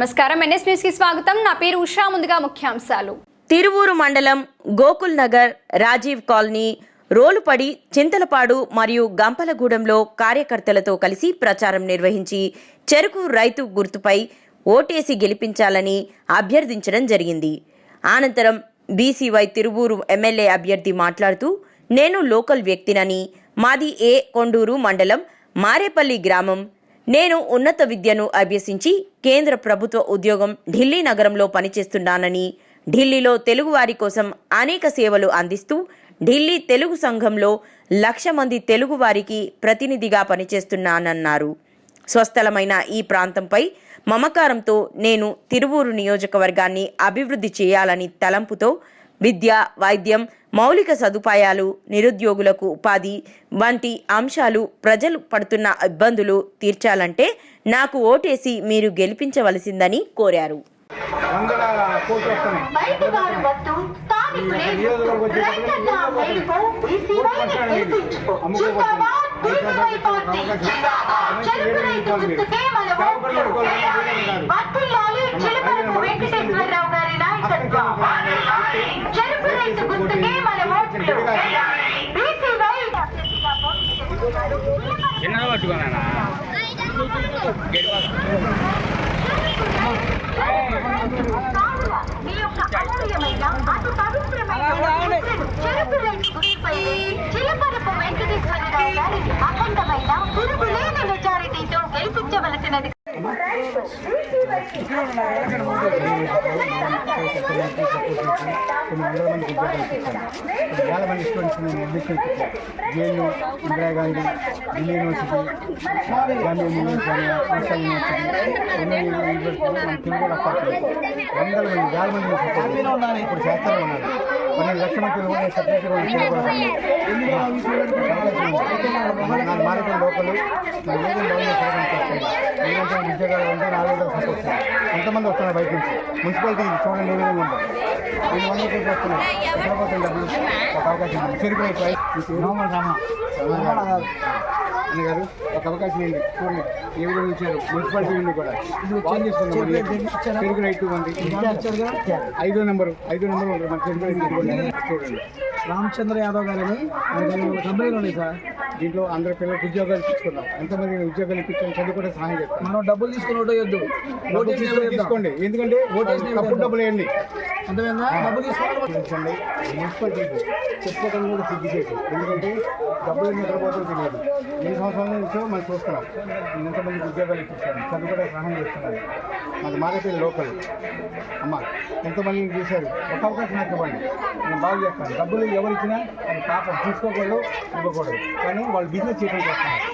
నమస్కారం. ఎన్ఎస్ న్యూస్కి స్వాగతం. నా పేరు ఉషా. ముందుగా ముఖ్యాంశాలు. తిరువూరు మండలం గోకుల్ నగర్ రాజీవ్ కాలనీ రోలుపడి చింతలపాడు మరియు గంపలగూడెంలో కార్యకర్తలతో కలిసి ప్రచారం నిర్వహించి చెరుకు రైతు గుర్తుపై ఓటేసి గెలిపించాలని అభ్యర్థించడం జరిగింది. అనంతరం బీసీవై తిరువూరు ఎమ్మెల్యే అభ్యర్థి మాట్లాడుతూ నేను లోకల్ వ్యక్తినని. మాది ఏ కొండూరు మండలం మారేపల్లి గ్రామం. నేను ఉన్నత విద్యను అభ్యసించి కేంద్ర ప్రభుత్వ ఉద్యోగం ఢిల్లీ నగరంలో పనిచేస్తున్నానని ఢిల్లీలో తెలుగువారి కోసం అనేక సేవలు అందిస్తూ ఢిల్లీ తెలుగు సంఘంలో లక్ష మంది తెలుగువారికి ప్రతినిధిగా పనిచేస్తున్నానన్నారు. స్వస్థలమైన ఈ ప్రాంతంపై మమకారంతో నేను తిరువూరు నియోజకవర్గాన్ని అభివృద్ధి చేయాలని తలంపుతో విద్య వైద్యం మౌలిక సదుపాయాలు నిరుద్యోగులకు ఉపాధి వంటి అంశాలు ప్రజలు పడుతున్న ఇబ్బందులు తీర్చాలంటే నాకు ఓటేసి మీరు గెలిపించవలసిందని కోరారు. వెంకటేశ్వరరావు గారి చెరుకు రైతు గుర్తుకే మన ఓట్లు. బీసీవై అభ్యర్థిగా పోటీ చేస్తున్నారు. ఎన్నో పట్టుకున్నానా మీ యొక్క అమూల్యమైన అతి పవిత్రమైన ఓటును చెరుకు రైతు గుర్తుపై చిలకరపు వెంకటేశ్వరరావు గారిని అఖండమైన తిరుగులేని మెజారిటీతో గెలిపించవలసినది. కొన్ని వందల మంది ఉద్యోగాలు ఇప్పించాను కొన్ని వేల మంది స్టూడెంట్స్ నేను admission ఇప్పించాను JNU Indira Gandhi Delhi university Gandhi university national university ఎన్నో మన వందల మంది వేల మంది సపోర్ట్ ఇప్పుడు చేస్తూనే ఉన్నారు పన్నెండు లక్షల మంది కూడా నేను సపరేట్గా కూడా నాకు మారేట లోకల్ నా ఏదో బాగుంది ఏదంటే ఉద్యోగాలు ఉంటే నాలుగు వందలు సపోర్ట్ ఎంతమంది వస్తున్నారు బయట నుంచి? మున్సిపాలిటీ చూడండి ఏ విధంగా ఎక్కడ పోతుంది డబ్బులు ఒక అవకాశం రామ. రామ. అన్న గారు ఒక అవకాశం ఉంది చూడండి ఏ విధంగా ఇచ్చారు? మున్సిపాలిటీ నుండి కూడా. చెరుకు రైతు ఉంది ఐదో నెంబరు ఐదో నెంబర్ మన ఇదిగోండి. చూడండి రామచంద్ర యాదవ్ గారని కంపెనీలు ఉన్నాయి సార్. దీంట్లో అందరి పిల్లలకు ఉద్యోగాలు ఇప్పించుకున్నాం ఎంతమంది ఉద్యోగాలు ఇప్పించాం చదువు కూడా సహాయం చేస్తాం. మనం డబ్బులు తీసుకుని ఓటు వేయొద్దు. ఓటు వేసి వేద్దాం. తీసుకోండి. ఎందుకంటే ఓటు తప్పుడు డబ్బులు వేయండి డబ్బులు తీసుకోవాలి చూడండి మున్సిపాలిటీ చెప్పుకోవడం కూడా సిగ్గుచేసి ఎందుకంటే డబ్బులు ఎక్కడ పోతుందో తెలియదు. ఎన్ని సంవత్సరాల నుంచో మనం చూస్తున్నాం. నేను ఎంతమందికి ఉద్యోగాలు ఇప్పిస్తాను చదువు కూడా సహాయం చేస్తున్నాను మాది మారేపల్లి లోకల్ అమ్మ ఎంతమందిని చూశారు ఒక అవకాశం నాకు ఇవ్వండి. నేను బాగు చేస్తాను. డబ్బులు ఎవరు ఇచ్చినా అది పాపం తీసుకోకూడదు ఇవ్వకూడదు. కానీ వాళ్ళు బిజినెస్ చేయడం చేస్తున్నారు.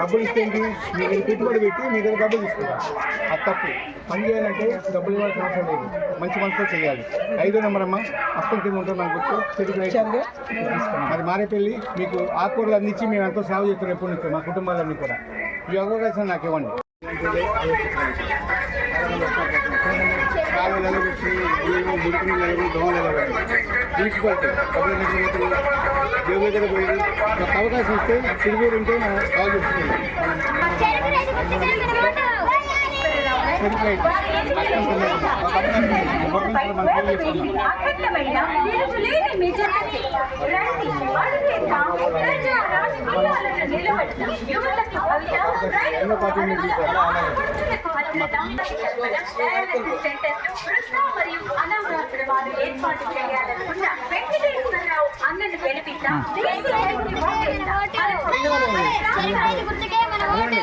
డబ్బులు ఇస్తే ఏంటి? మీ దగ్గర పెట్టుబడి పెట్టి మీ దగ్గర డబ్బులు తీసుకుంటారు. అది తప్పు. పని చేయాలంటే డబ్బులు ఇవ్వాల్సిన అవసరం లేదు. మంచి మనసుతో చేయాలి. ఐదో నెంబర్ అమ్మ అస్తం కింద ఉంటుంది నాకు గుర్తు. రైతు అది మారేపల్లి. మీకు ఆకుకూరలు అందించి మేము ఎంతో సేవ చేస్తున్నాం ఎప్పటి నుంచో మా కుటుంబాలన్నీ కూడా. ఈ అవకాశం నాకు ఇవ్వండి. కాలు నిలబెట్టి నీళ్ళు ముడుకుని నిలబడి దోమలు నిలబడి మున్సిపాలిటీ డబ్బులు నిలబెట్టి దేవుడి దగ్గర పోయి అవకాశం ఇస్తే తిరుగురు ఉంటే మనం కాల్ చేస్తున్నాం చెరుకు రైతు అస్తం కింద ఉంటుంది. ఒక అవకాశం ఉంది. గవర్నమెంట్ మనకు ఏం చేస్తుంది అఖండమైన తిరుగులేని మెజారిటీ రండి అడుగేద్దాం ప్రజా రాజకీయాలను నిలబెడదాం యువతకి భవిత నుంచి మరియు అనాథాశ్రమాలు ఏర్పాటు చేయాలనుకున్న వెంకటేశ్వరరావు అన్నను గెలిపిద్దాం మన ఓటు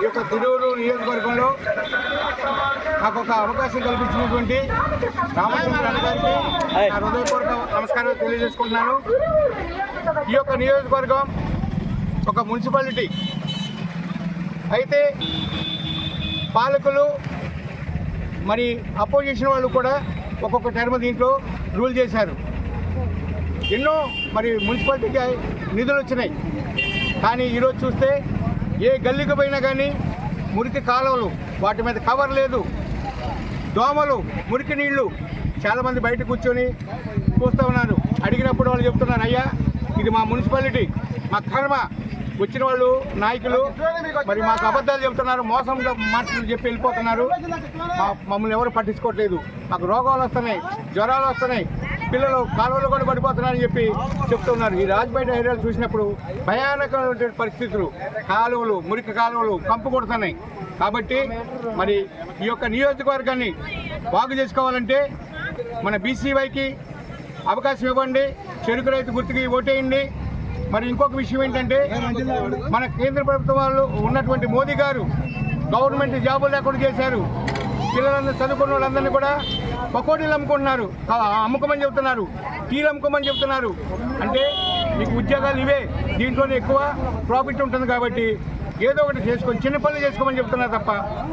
ఈ యొక్క తిరువురు నియోజకవర్గంలో నాకు ఒక అవకాశం కల్పించినటువంటి రామచంద్ర గారికి నా హృదయపూర్వక నమస్కారం తెలియజేసుకుంటున్నాను. ఈ యొక్క నియోజకవర్గం ఒక మున్సిపాలిటీ. అయితే పాలకులు మరి అపోజిషన్ వాళ్ళు కూడా ఒక్కొక్క టర్మ్ దీంట్లో రూల్ చేశారు. ఎన్నో మరి మున్సిపాలిటీకి నిధులు వచ్చినాయి. కానీ ఈరోజు చూస్తే ఏ గల్లీకి పోయినా కానీ మురికి కాలువలు వాటి మీద కవర్ లేదు. దోమలు మురికి నీళ్ళు. చాలామంది బయట కూర్చొని చూస్తూ ఉన్నారు. అడిగినప్పుడు వాళ్ళు చెప్తున్నారు అయ్యా ఇది మా మున్సిపాలిటీ మా కర్మ. వచ్చిన వాళ్ళు నాయకులు మరి మాకు అబద్ధాలు చెప్తున్నారు మోసంగా మాటలు చెప్పి వెళ్ళిపోతున్నారు. మమ్మల్ని ఎవరు పట్టించుకోవట్లేదు. మాకు రోగాలు వస్తున్నాయి జ్వరాలు వస్తున్నాయి. పిల్లలు కాలువలు కూడా పడిపోతున్నారని చెప్పి చెప్తున్నారు. ఈ రాజ్బేట ఏరియాలు చూసినప్పుడు భయానకమైనటువంటి పరిస్థితులు. కాలువలు మురికి కాలువలు కంపు కొడుతున్నాయి. కాబట్టి మరి ఈ యొక్క నియోజకవర్గాన్ని బాగు చేసుకోవాలంటే మన బీసీవైకి అవకాశం ఇవ్వండి. చెరుకు రైతు గుర్తుకి ఓటేయండి. మరి ఇంకొక విషయం ఏంటంటే మన కేంద్ర ప్రభుత్వం వాళ్ళు ఉన్నటువంటి మోదీ గారు గవర్నమెంట్ జాబులు లేకుండా చేశారు. పిల్లలందరూ చదువుకున్న వాళ్ళందరినీ కూడా పకోడీలు అమ్ముకుంటున్నారు. అమ్ముకోమని చెబుతున్నారు టీలు అమ్ముకోమని చెబుతున్నారు అంటే మీకు ఉద్యోగాలు ఇవే. దీంట్లోనే ఎక్కువ ప్రాఫిట్ ఉంటుంది కాబట్టి ఏదో ఒకటి చేసుకొని చిన్న పనులు చేసుకోమని చెప్తున్నారు తప్ప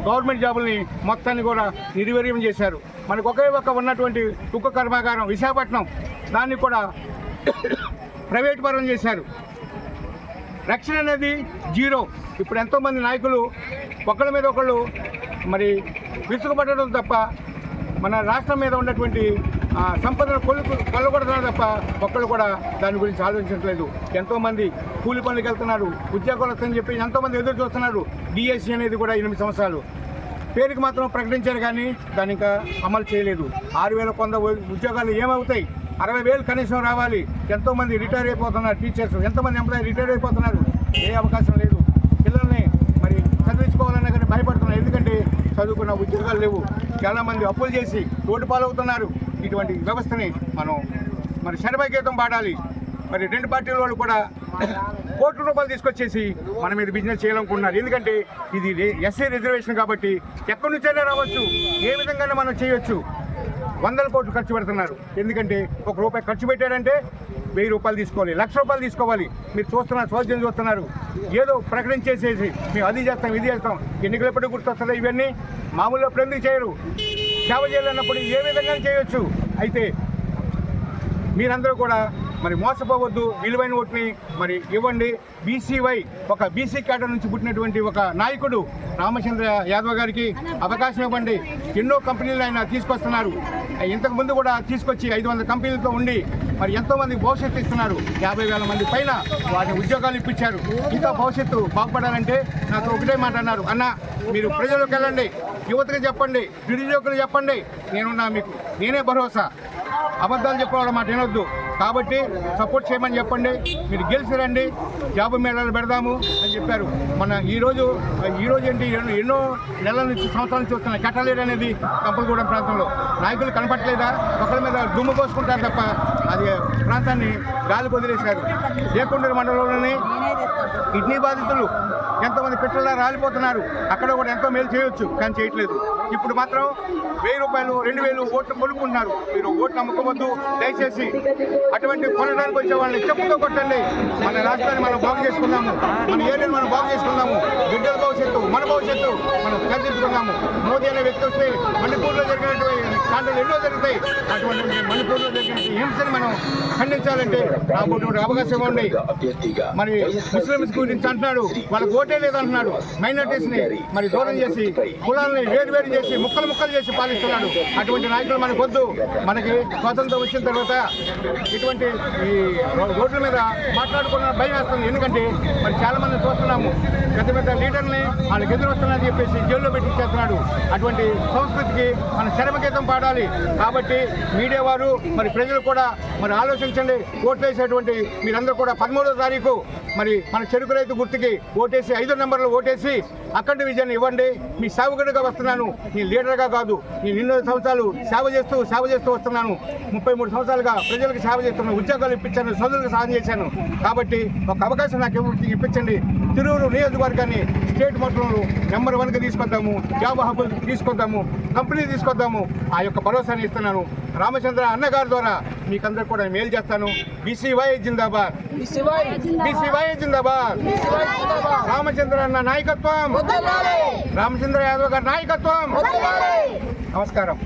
గవర్నమెంట్ జాబుల్ని మొత్తాన్ని కూడా నిర్వీర్యం చేశారు. మనకు ఒకే ఒక ఉన్నటువంటి ఉక్కు కర్మాగారం విశాఖపట్నం దాన్ని కూడా ప్రైవేట్ పరం చేశారు. రక్షణ అనేది జీరో. ఇప్పుడు ఎంతోమంది నాయకులు ఒకళ్ళ మీద ఒకళ్ళు మరి విసుగుపడడం తప్ప మన రాష్ట్రం మీద ఉన్నటువంటి సంపదను కొల్లు కొల్లగొడతారు తప్ప ఒక్కళ్ళు కూడా దాని గురించి ఆలోచించట్లేదు. ఎంతోమంది కూలి పనులకు వెళ్తున్నారు ఉద్యోగాలు వస్తుందని చెప్పి ఎంతోమంది ఎదురు చూస్తున్నారు డిఎస్సి అనేది కూడా ఎనిమిది సంవత్సరాలు. పేరుకి మాత్రం ప్రకటించారు కానీ దాని ఇంకా అమలు చేయలేదు. ఆరు వేల కొంద ఉద్యోగాలు ఏమవుతాయి? అరవై వేలు కనీసం రావాలి. ఎంతోమంది రిటైర్ అయిపోతున్నారు టీచర్స్ ఎంతమంది ఎంప్లాయీ రిటైర్ అయిపోతున్నారు. ఏ అవకాశం లేదు. పిల్లల్ని భయపడుతున్నారు ఎందుకంటే చదువుకున్న ఉద్యోగాలు లేవు. చాలామంది అప్పులు చేసి రోడ్డు పాలవుతున్నారు. ఇటువంటి వ్యవస్థని మనం మరి శరభగీతం పాడాలి మరి రెండు పార్టీల వాళ్ళు కూడా కోట్ల రూపాయలు తీసుకొచ్చేసి మన మీద బిజినెస్ చేయాలనుకుంటున్నారు. ఎందుకంటే ఇది ఎస్సీ రిజర్వేషన్ కాబట్టి ఎక్కడి నుంచైనా రావచ్చు. ఏ విధంగానే మనం చేయొచ్చు. వందల కోట్లు ఖర్చు పెడుతున్నారు. ఎందుకంటే ఒక రూపాయి ఖర్చు పెట్టాడంటే వెయ్యి రూపాయలు తీసుకోవాలి లక్ష రూపాయలు తీసుకోవాలి. మీరు చూస్తున్నారు సౌజన్యం చూస్తున్నారు. ఏదో ప్రకటించేసేసి మేము అది చేస్తాం ఇది చేస్తాం. ఎన్నికలు గుర్తొస్తుంది గుర్తొస్తుందో ఇవన్నీ? మామూలుగా ప్రతి చేయరు. సేవ చేయాలన్నప్పుడు ఏ విధంగా చేయొచ్చు. అయితే మీరందరూ కూడా మరి మోసపోవద్దు విలువైన ఓటుని మరి ఇవ్వండి. బీసీవై ఒక బీసీ కేటర్ నుంచి పుట్టినటువంటి ఒక నాయకుడు రామచంద్ర యాదవ్ గారికి అవకాశం ఇవ్వండి. ఎన్నో కంపెనీలు ఆయన తీసుకొస్తున్నారు. ఇంతకు ముందు కూడా తీసుకొచ్చి ఐదు వందల కంపెనీలతో ఉండి మరి ఎంతోమంది భవిష్యత్తు ఇస్తున్నారు. యాభై వేల మంది పైన వారి ఉద్యోగాలు ఇప్పించారు. ఇంకా భవిష్యత్తు బాగుపడాలంటే నాకు ఒకటే మాట అన్నారు. అన్న మీరు ప్రజలకు వెళ్ళండి. యువతకు చెప్పండి. నిరుద్యోగులు చెప్పండి. నేనున్నా మీకు. నేనే భరోసా. అబద్ధాలు చెప్పడం మాట వినొద్దు. కాబట్టి సపోర్ట్ చేయమని చెప్పండి. మీరు గెలిచి రండి. జాబ్ మేళాలు పెడదాము అని చెప్పారు. మన ఈరోజు ఈరోజు ఏంటి? ఎన్నో- నెలల నుంచి సంవత్సరాల నుంచి వస్తున్న కట్టలేడు అనేది కంపలగూడెం ప్రాంతంలో. నాయకులు కనపట్లేదా ఒకరి మీద దుమ్ము పోసుకుంటారు తప్ప అది ప్రాంతాన్ని గాలి వదిలేశారు. లేకుండా మండలంలోని కిడ్నీ బాధితులు ఎంతోమంది పెట్రోల్ రాలిపోతున్నారు. అక్కడ కూడా ఎంతో మేలు చేయొచ్చు కానీ చేయట్లేదు. ఇప్పుడు మాత్రం వెయ్యి రూపాయలు రెండు వేలు ఓట్లు కొనుక్కుంటున్నారు. మీరు ఓట్లు అమ్ముకోవద్దు. దయచేసి అటువంటి కొనడానికి వచ్చే వాళ్ళని చెప్పుతో కొట్టండి. మన రాష్ట్రాన్ని మనం బాగు చేసుకున్నాము మన ఏరియాని మనం బాగు చేసుకుందాము. బిడ్డల భవిష్యత్తు మన భవిష్యత్తు మనం చర్చించుకుందాము. మోదీ అనే వ్యక్తి వస్తే మణిపూర్లో జరిగినటువంటి కాండలు ఎన్నో జరుగుతాయి. అటువంటి మణిపూర్లో జరిగిన హింసని మనం ఖండించాలంటే రాబోటువంటి అవకాశం ఇవ్వండి మరి ముస్లిమ్స్ గురించి అంటున్నాడు వాళ్ళకి ఓటే లేదంటున్నాడు. మైనార్టీస్ని మరి దూరం చేసి కులాలని వేరు వేరు చేసి ముక్కలు ముక్కలు చేసి పాలిస్తున్నాడు. అటువంటి నాయకులు మనకు వద్దు. మనకి స్వాతంత్రం వచ్చిన తర్వాత ఇటువంటి ఈ రోడ్ల మీద మాట్లాడుకున్న భయం వేస్తుంది. ఎందుకంటే మరి చాలా మంది చూస్తున్నాము. పెద్ద పెద్ద లీడర్ని వాళ్ళకి ఎదురు వస్తున్నారని చెప్పేసి జైల్లో పెట్టి చేస్తున్నాడు అటువంటి సంస్కృతికి మన శరమగీతం పాడాలి కాబట్టి మీడియా వారు మరి ప్రజలు కూడా మరి ఆలోచించండి. ఓట్లేసేటువంటి మీరందరూ కూడా పదమూడవ తారీఖు మరి మన చెరుకు రైతు గుర్తుకి ఓటేసి ఐదో నెంబర్లు ఓటేసి అఖండ విజయాన్ని ఇవ్వండి. మీ సేవకుడిగా వస్తున్నాను. నీ లీడర్గా కాదు. నేను ఎన్నో సంవత్సరాలు సేవ చేస్తూ సేవ చేస్తూ వస్తున్నాను. ముప్పై మూడు సంవత్సరాలుగా ప్రజలకు సేవ చేస్తున్నాను ఉద్యోగాలు ఇప్పించాను చదువులకు సాధన చేశాను. కాబట్టి ఒక అవకాశం నాకు ఇవ్వ- ఇప్పించండి. తిరువురు నియోజకవర్గాన్ని స్టేట్ మొత్తంలో నెంబర్ వన్గా తీసుకొద్దాము. జాబ్ హబ్బులు తీసుకొద్దాము. కంపెనీ తీసుకొద్దాము. ఆ యొక్క భరోసాని ఇస్తున్నాను. రామచంద్ర అన్నగారి ద్వారా మీకందరికి కూడా మేలు చేస్తాను. బీసీవై జిందాబాద్. బీసీవై జిందాబాద్. రామచంద్ర అన్న నాయకత్వం. రామచంద్ర యాదవ్ గారి నాయకత్వం. నమస్కారం.